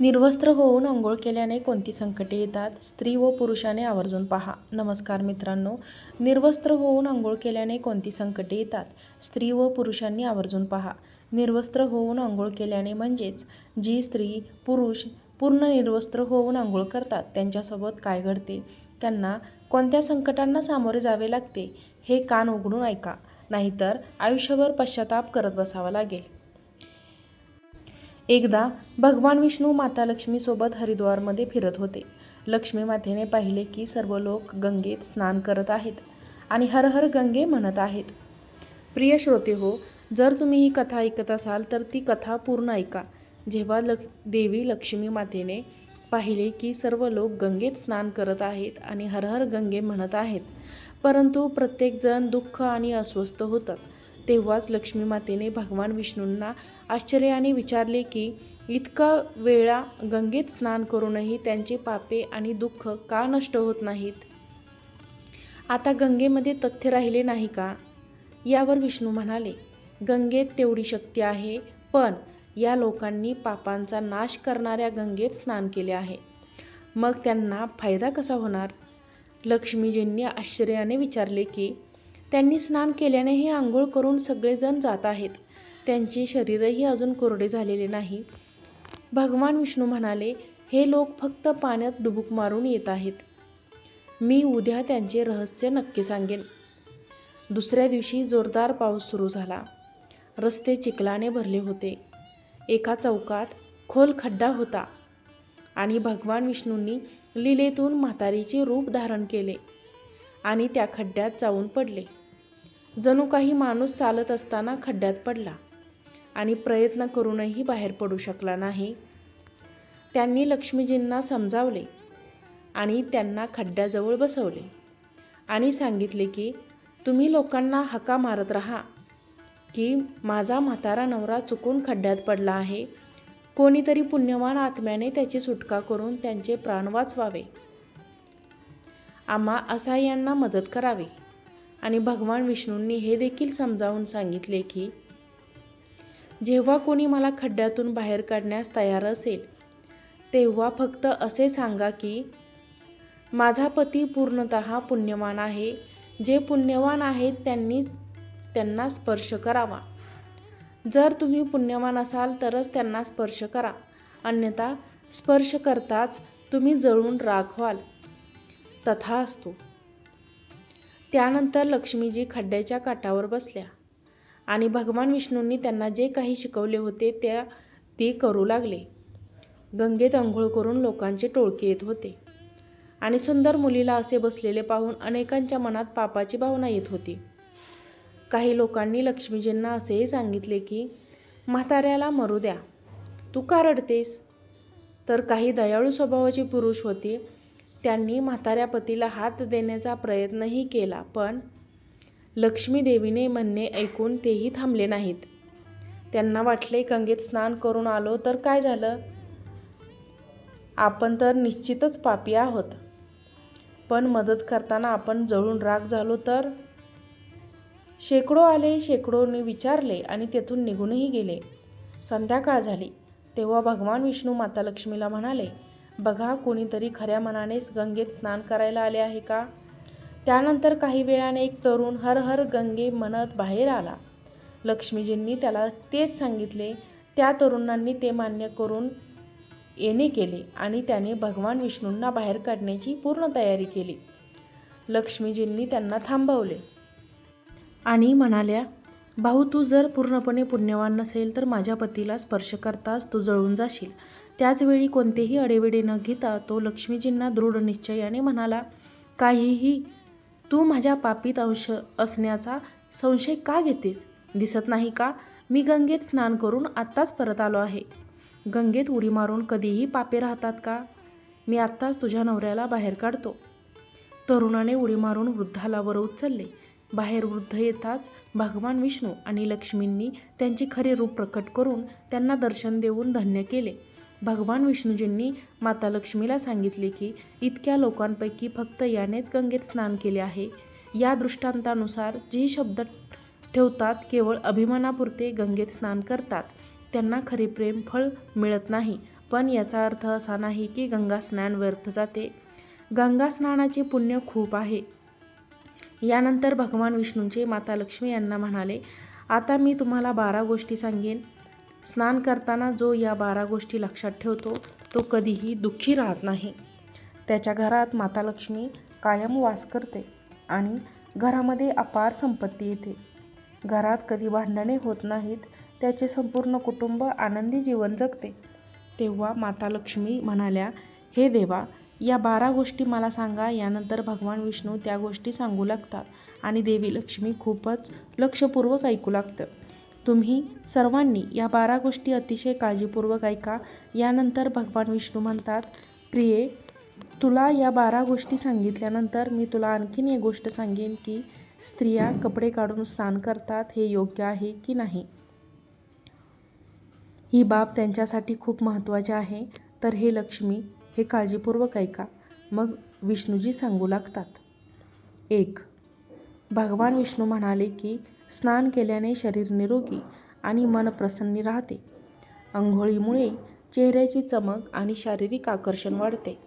निर्वस्त्र होऊन अंघोळ केल्याने कोणती संकटे येतात? स्त्री व पुरुषाने आवर्जून पहा. नमस्कार मित्रांनो निर्वस्त्र होऊन अंघोळ केल्याने कोणती संकटे येतात? स्त्री व पुरुषांनी आवर्जून पहा. निर्वस्त्र होऊन अंघोळ केल्याने म्हणजेच जी स्त्री पुरुष पूर्ण निर्वस्त्र होऊन अंघोळ करतात त्यांच्यासोबत काय घडते? त्यांना कोणत्या संकटांना सामोरे जावे लागते? हे कान उघडून ऐका. नाहीतर आयुष्यभर पश्चाताप करत बसावा लागेल. एकदा भगवान विष्णू माता लक्ष्मीसोबत हरिद्वारमध्ये फिरत होते. लक्ष्मी मातेने पाहिले की सर्व लोक गंगेत स्नान करत आहेत आणि हर हर गंगे म्हणत आहेत. प्रिय श्रोते हो जर तुम्ही ही कथा ऐकत असाल तर ती कथा पूर्ण ऐका. जेव्हा लक् देवी लक्ष्मी मातेने पाहिले की सर्व लोक गंगेत स्नान करत आहेत आणि हर हर गंगे म्हणत आहेत परंतु प्रत्येकजण दुःख आणि अस्वस्थ होतात. तेव्हाच लक्ष्मी मातेने भगवान विष्णूंना आश्चर्याने विचारले की इतका वेळा गंगेत स्नान करूनही त्यांचे पापे आणि दुःख का नष्ट होत नाहीत? आता गंगेमध्ये तथ्य राहिले नाही का? यावर विष्णू म्हणाले गंगेत तेवढी शक्ती आहे पण या लोकांनी पापांचा नाश करणाऱ्या गंगेत स्नान केले आहे. मग त्यांना फायदा कसा होणार? लक्ष्मीजींनी आश्चर्याने विचारले की त्यांनी स्नान केल्याने हे आंघोळ करून सगळेजण जात आहेत. त्यांचे शरीरही अजून कोरडे झालेले नाही. भगवान विष्णू म्हणाले हे लोक फक्त पाण्यात डुबूक मारून येत आहेत. मी उद्या त्यांचे रहस्य नक्की सांगेन. दुसऱ्या दिवशी जोरदार पाऊस सुरू झाला. रस्ते चिखलाने भरले होते. एका चौकात खोल खड्डा होता आणि भगवान विष्णूंनी लीलेतून म्हातारीचे रूप धारण केले आणि त्या खड्ड्यात जाऊन पडले. जणू काही माणूस चालत असताना खड्ड्यात पडला आणि प्रयत्न करूनही बाहेर पडू शकला नाही. त्यांनी लक्ष्मीजींना समजावले आणि त्यांना खड्ड्याजवळ बसवले आणि सांगितले की तुम्ही लोकांना हका मारत राहा की माझा म्हातारा नवरा चुकून खड्ड्यात पडला आहे. कोणीतरी पुण्यवान आत्म्याने त्याची सुटका करून त्यांचे प्राण वाचवावे. आम्हा असहाय्यांना मदत करावी. आणि भगवान विष्णूंनी हे देखील समजावून सांगितले की जेव्हा कोणी मला खड्ड्यातून बाहेर काढण्यास तयार असेल तेव्हा फक्त असे सांगा की माझा पती पूर्णत पुण्यवान आहे. जे पुण्यवान आहेत त्यांनी त्यांना स्पर्श करावा. जर तुम्ही पुण्यवान असाल तरच त्यांना स्पर्श करा. अन्यथा स्पर्श करताच तुम्ही जळून राख व्हाल तथा असतो. त्यानंतर लक्ष्मीजी खड्ड्याच्या काठावर बसल्या. आणि भगवान विष्णूंनी त्यांना जे काही शिकवले होते त्या ते करू लागले. गंगेत अंघोळ करून लोकांचे टोळके येत होते. आणि सुंदर मुलीला असे बसलेले पाहून अनेकांच्या मनात पापाची भावना येत होती. काही लोकांनी लक्ष्मीजींना असेही सांगितले की म्हाताऱ्याला मरू द्या. तू का रडतेस? तर काही दयाळू स्वभावाची पुरुष होती त्यांनी म्हाताऱ्या पतीला हात देण्याचा प्रयत्नही केला पण लक्ष्मीदेवीने म्हणणे ऐकून तेही थांबले नाहीत. त्यांना वाटले गंगेत स्नान करून आलो तर काय झालं? आपण तर निश्चितच पापी आहोत. पण मदत करताना आपण जळून राग झालो तर? शेकडो आले शेकडोने विचारले आणि तेथून निघूनही गेले. संध्याकाळ झाली. तेव्हा भगवान विष्णू माता लक्ष्मीला म्हणाले बघा कोणीतरी खऱ्या मनानेच गंगेत स्नान करायला आले आहे का? त्यानंतर काही वेळाने एक तरुण हर हर गंगे म्हणत बाहेर आला. लक्ष्मीजींनी त्याला तेच सांगितले. त्या तरुणांनी ते मान्य करून येणे केले आणि त्याने भगवान विष्णूंना बाहेर काढण्याची पूर्ण तयारी केली. लक्ष्मीजींनी त्यांना थांबवले आणि म्हणाल्या भाऊ तू जर पूर्णपणे पुण्यवान नसेल तर माझ्या पतीला स्पर्श करताच तू जळून जाशील. त्याचवेळी कोणतेही अडेवेडे न घेता तो लक्ष्मीजींना दृढ निश्चयाने म्हणाला काहीही तू माझ्या पापीत अंश असण्याचा संशय का घेतेस? दिसत नाही का? मी गंगेत स्नान करून आत्ताच परत आलो आहे. गंगेत उडी मारून कधीही पापे राहतात का? मी आत्ताच तुझ्या नवऱ्याला बाहेर काढतो. तरुणाने उडी मारून वृद्धाला वर उचलले. बाहेर वृद्ध येताच भगवान विष्णू आणि लक्ष्मींनी त्यांचे खरे रूप प्रकट करून त्यांना दर्शन देऊन धन्य केले. भगवान विष्णूजींनी माता लक्ष्मीला सांगितले की इतक्या लोकांपैकी फक्त यानेच गंगेत स्नान केले आहे. या दृष्टांतानुसार जे शब्द ठेवतात केवळ अभिमानापुरते गंगेत स्नान करतात. त्यांना खरे प्रेम फळ मिळत नाही. पण याचा अर्थ असा नाही की गंगा स्नान व्यर्थ जाते. गंगा स्नानाचे पुण्य खूप आहे. यानंतर भगवान विष्णूंचे माता लक्ष्मी यांना म्हणाले आता मी तुम्हाला बारा गोष्टी सांगेन. स्नान करताना जो या बारा गोष्टी लक्षात ठेवतो तो कधीही दुःखी राहत नाही. त्याच्या घरात माता लक्ष्मी कायम वास करते आणि घरामध्ये अपार संपत्ती येते. घरात कधी भांडणे होत नाहीत त्याचे संपूर्ण कुटुंब आनंदी जीवन जगते. तेव्हा माता लक्ष्मी म्हणाल्या हे देवा या बारा गोष्टी मला सांगा यानंतर भगवान विष्णू त्या गोष्टी सांगू लागतात आणि देवी लक्ष्मी खूपच लक्षपूर्वक ऐकू लागतं. तुम्ही सर्वांनी या बारा गोष्टी अतिशय काळजीपूर्वक ऐका. यानंतर भगवान विष्णू म्हणतात प्रिये तुला या बारा गोष्टी सांगितल्यानंतर मी तुला आणखीन एक गोष्ट सांगेन की स्त्रिया कपडे काढून स्नान करतात हे योग्य आहे की नाही? ही बाब त्यांच्यासाठी खूप महत्त्वाची आहे. तर हे लक्ष्मी हे काळजीपूर्वक ऐका. मग विष्णूजी सांगू लागतात. एक भगवान विष्णू म्हणाले की स्नान केल्याने शरीर निरोगी आणि मन प्रसन्नी राहते. अंघोळीमुळे चेहऱ्याची चमक आणि शारीरिक आकर्षण वाढते.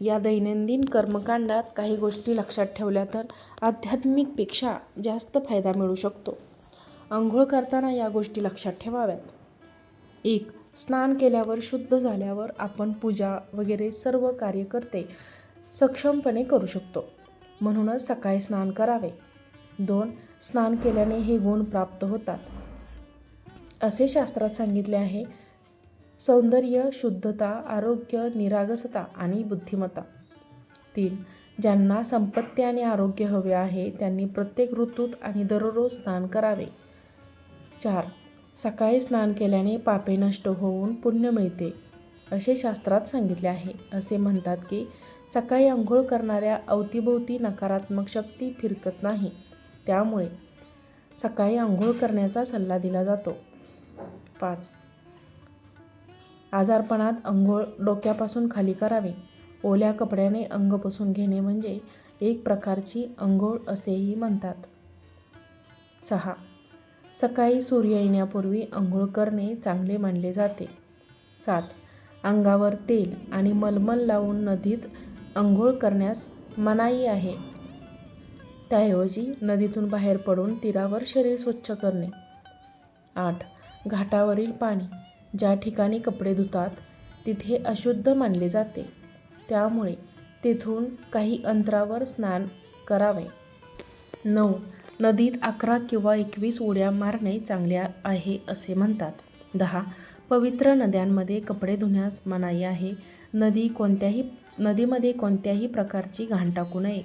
या दैनंदिन कर्मकांडात काही गोष्टी लक्षात ठेवल्या तर आध्यात्मिकपेक्षा जास्त फायदा मिळू शकतो. अंघोळ करताना या गोष्टी लक्षात ठेवाव्यात. एक स्नान केल्यावर शुद्ध झाल्यावर आपण पूजा वगैरे सर्व कार्य करते सक्षमपणे करू शकतो. म्हणूनच सकाळी स्नान करावे. दोन स्नान केल्याने हे गुण प्राप्त होतात. असे शास्त्रात सांगितले आहे सौंदर्य शुद्धता आरोग्य निरागसता आणि बुद्धिमत्ता. तीन ज्यांना संपत्ती आणि आरोग्य हवे आहे त्यांनी प्रत्येक ऋतूत आणि दररोज स्नान करावे. चार सकाळी स्नान केल्याने पापे नष्ट होऊन पुण्य मिळते असे शास्त्रात सांगितले आहे. असे म्हणतात की सकाळी आंघोळ करणाऱ्या अवतीभोवती नकारात्मक शक्ती फिरकत नाही. त्यामुळे सकाळी आंघोळ करण्याचा सल्ला दिला जातो. पाच. आजारपणात अंघोळ डोक्यापासून खाली करावे. ओल्या कपड्याने अंग पुसून घेणे म्हणजे एक प्रकारची अंघोळ असेही म्हणतात. सहा. सकाळी सूर्य येण्यापूर्वी अंघोळ करणे चांगले मानले जाते. सात. अंगावर तेल आणि मलमल लावून नदीत अंघोळ करण्यास मनाई आहे. त्याऐवजी नदीतून बाहेर पडून तीरावर शरीर स्वच्छ करणे. आठ. घाटावरील पाणी ज्या ठिकाणी कपडे धुतात तिथे अशुद्ध मानले जाते. त्यामुळे तेथून काही अंतरावर स्नान करावे. नऊ. नदीत अकरा किंवा एकवीस उड्या मारणे चांगले आहे असे म्हणतात. दहा. पवित्र नद्यांमध्ये कपडे धुण्यास मनाई आहे. नदी कोणत्याही नदीमध्ये कोणत्याही प्रकारची घाण टाकू नये.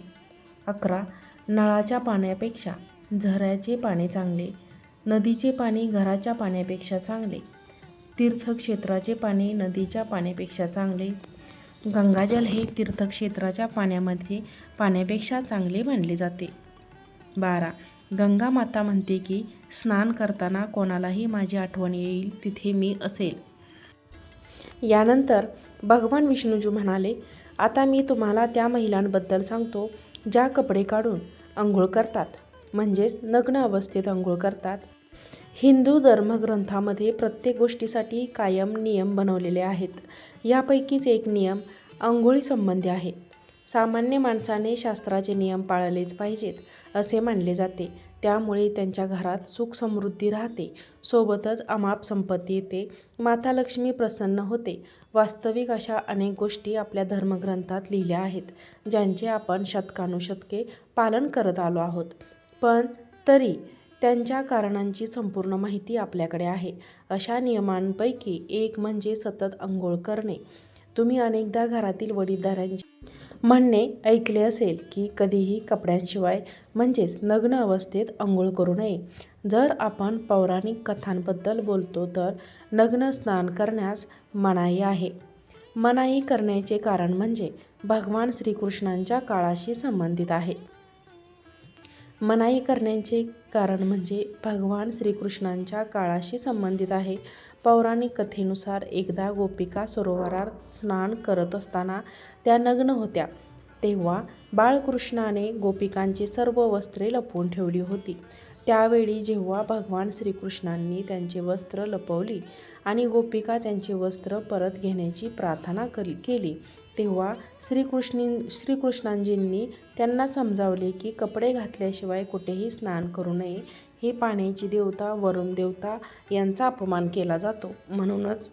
अकरा. नळाच्या पाण्यापेक्षा झऱ्याचे पाणी चांगले नदीचे पाणी घराच्या पाण्यापेक्षा चांगले तीर्थक्षेत्राचे पाणी नदीच्या पाण्यापेक्षा चांगले. गंगाजल हे तीर्थक्षेत्राच्या पाण्यामध्ये पाण्यापेक्षा चांगले मानले जाते. बारा. गंगा माता म्हणते की स्नान करताना कोणालाही माझी आठवण येईल तिथे मी असेल. यानंतर भगवान विष्णूजी म्हणाले आता मी तुम्हाला त्या महिलांबद्दल सांगतो. ज्या कपडे काढून अंघोळ करतात म्हणजेच नग्न अवस्थेत आंघोळ करतात हिंदू धर्मग्रंथामध्ये प्रत्येक गोष्टीसाठी कायम नियम बनवलेले आहेत. यापैकीच एक नियम अंघोळीसंबंधी आहे. सामान्य माणसाने शास्त्राचे नियम पाळलेच पाहिजेत असे मानले जाते. त्यामुळे त्यांच्या घरात सुख समृद्धी राहते. सोबतच अमाप संपत्ती येते. माता लक्ष्मी प्रसन्न होते. वास्तविक अशा अनेक गोष्टी आपल्या धर्मग्रंथात लिहिल्या आहेत ज्यांचे आपण शतकानुशतके पालन करत आलो आहोत. पण तरी त्यांच्या कारणांची संपूर्ण माहिती आपल्याकडे आहे. अशा नियमांपैकी एक म्हणजे सतत अंघोळ करणे. तुम्ही अनेकदा घरातील वडीलधाऱ्यांची म्हणणे ऐकले असेल की कधीही कपड्यांशिवाय म्हणजेच नग्न अवस्थेत अंघोळ करू नये. जर आपण पौराणिक कथांबद्दल बोलतो तर नग्न स्नान करण्यास मनाई आहे. मनाई करण्याचे कारण म्हणजे भगवान श्रीकृष्णांच्या काळाशी संबंधित आहे. मनाई करण्याचे कारण म्हणजे भगवान श्रीकृष्णांच्या काळाशी संबंधित आहे. पौराणिक कथेनुसार एकदा गोपिका सरोवरात स्नान करत असताना त्या नग्न होत्या. तेव्हा बाळकृष्णाने गोपिकांची सर्व वस्त्रे लपवून ठेवली होती. त्यावेळी जेव्हा भगवान श्रीकृष्णांनी त्यांचे वस्त्र लपवली आणि गोपिका त्यांचे वस्त्र परत घेण्याची प्रार्थना कल केली तेव्हा श्रीकृष्णी श्रीकृष्णांजींनी त्यांना समजावले की कपडे घातल्याशिवाय कुठेही स्नान करू नये. हे पाण्याची देवता वरुण देवता यांचा अपमान केला जातो. म्हणूनच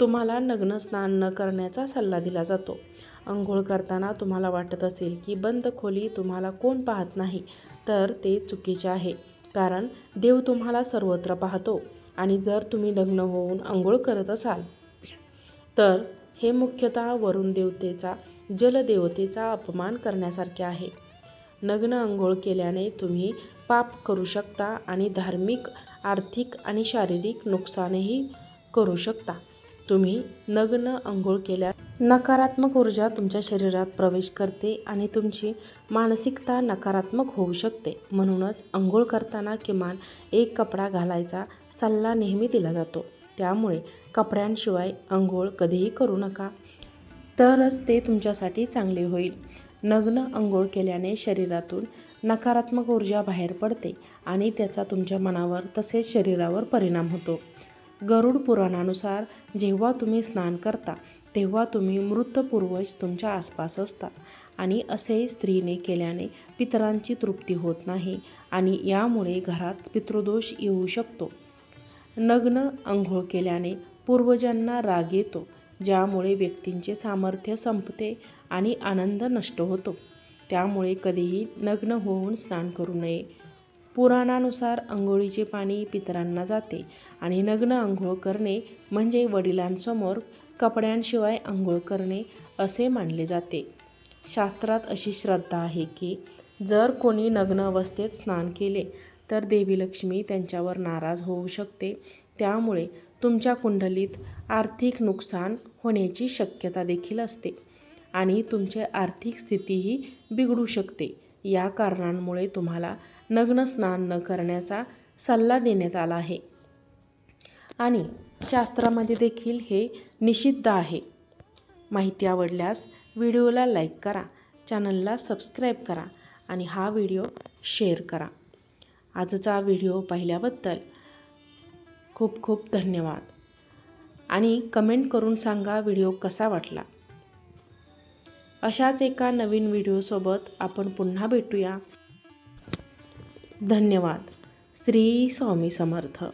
तुम्हाला नग्न स्नान न करण्याचा सल्ला दिला जातो. अंघोळ करताना तुम्हाला वाटत असेल की बंद खोली तुम्हाला कोण पाहत नाही तर ते चुकीचे आहे. कारण देव तुम्हाला सर्वत्र पाहतो आणि जर तुम्ही नग्न होऊन अंघोळ करत असाल तर हे मुख्यतः वरुण देवतेचा जलदेवतेचा अपमान करण्यासारखे आहे. नग्न अंघोळ केल्याने तुम्ही पाप करू शकता आणि धार्मिक आर्थिक आणि शारीरिक नुकसानही करू शकता. तुम्ही नग्न अंघोळ केल्यास नकारात्मक ऊर्जा तुमच्या शरीरात प्रवेश करते आणि तुमची मानसिकता नकारात्मक होऊ शकते. म्हणूनच अंघोळ करताना किमान एक कपडा घालायचा सल्ला नेहमी दिला जातो. त्यामुळे कपड्यांशिवाय अंघोळ कधीही करू नका. तरच ते तुमच्यासाठी चांगले होईल. नग्न अंघोळ केल्याने शरीरातून नकारात्मक ऊर्जा बाहेर पडते आणि त्याचा तुमच्या मनावर तसेच शरीरावर परिणाम होतो. गरुड पुराणानुसार जेव्हा तुम्ही स्नान करता तेव्हा तुम्ही मृत पूर्वज तुमच्या आसपास असतात आणि असे स्त्रीने केल्याने पितरांची तृप्ती होत नाही आणि यामुळे घरात पितृदोष येऊ शकतो. नग्न आंघोळ केल्याने पूर्वजांना राग येतो ज्यामुळे व्यक्तींचे सामर्थ्य संपते आणि आनंद नष्ट होतो. त्यामुळे कधीही नग्न होऊन स्नान करू नये. पुराणानुसार अंघोळीचे पाणी पितरांना जाते आणि नग्न आंघोळ करणे म्हणजे वडिलांसमोर कपड्यांशिवाय आंघोळ करणे असे मानले जाते. शास्त्रात अशी श्रद्धा आहे की जर कोणी नग्न अवस्थेत स्नान केले तर देवी लक्ष्मी त्यांच्यावर नाराज होऊ शकते. त्यामुळे तुमच्या कुंडलीत आर्थिक नुकसान होण्याची शक्यता देखील असते आणि तुमची आर्थिक स्थितीही बिघडू शकते. या कारणांमुळे तुम्हाला नग्न स्नान न करण्याचा सल्ला देण्यात आला आहे. आणि शास्त्रामध्ये देखील हे निषिद्ध आहे. माहिती आवडल्यास व्हिडिओला लाईक करा चॅनलला सबस्क्राईब करा आणि हा व्हिडिओ शेअर करा. आजचा व्हिडिओ पाहिल्याबद्दल खूप खूप धन्यवाद. आणि कमेंट करून सांगा व्हिडिओ कसा वाटला. अशाच एका नवीन व्हिडिओसोबत आपण पुन्हा भेटूया. धन्यवाद. श्री स्वामी समर्थ.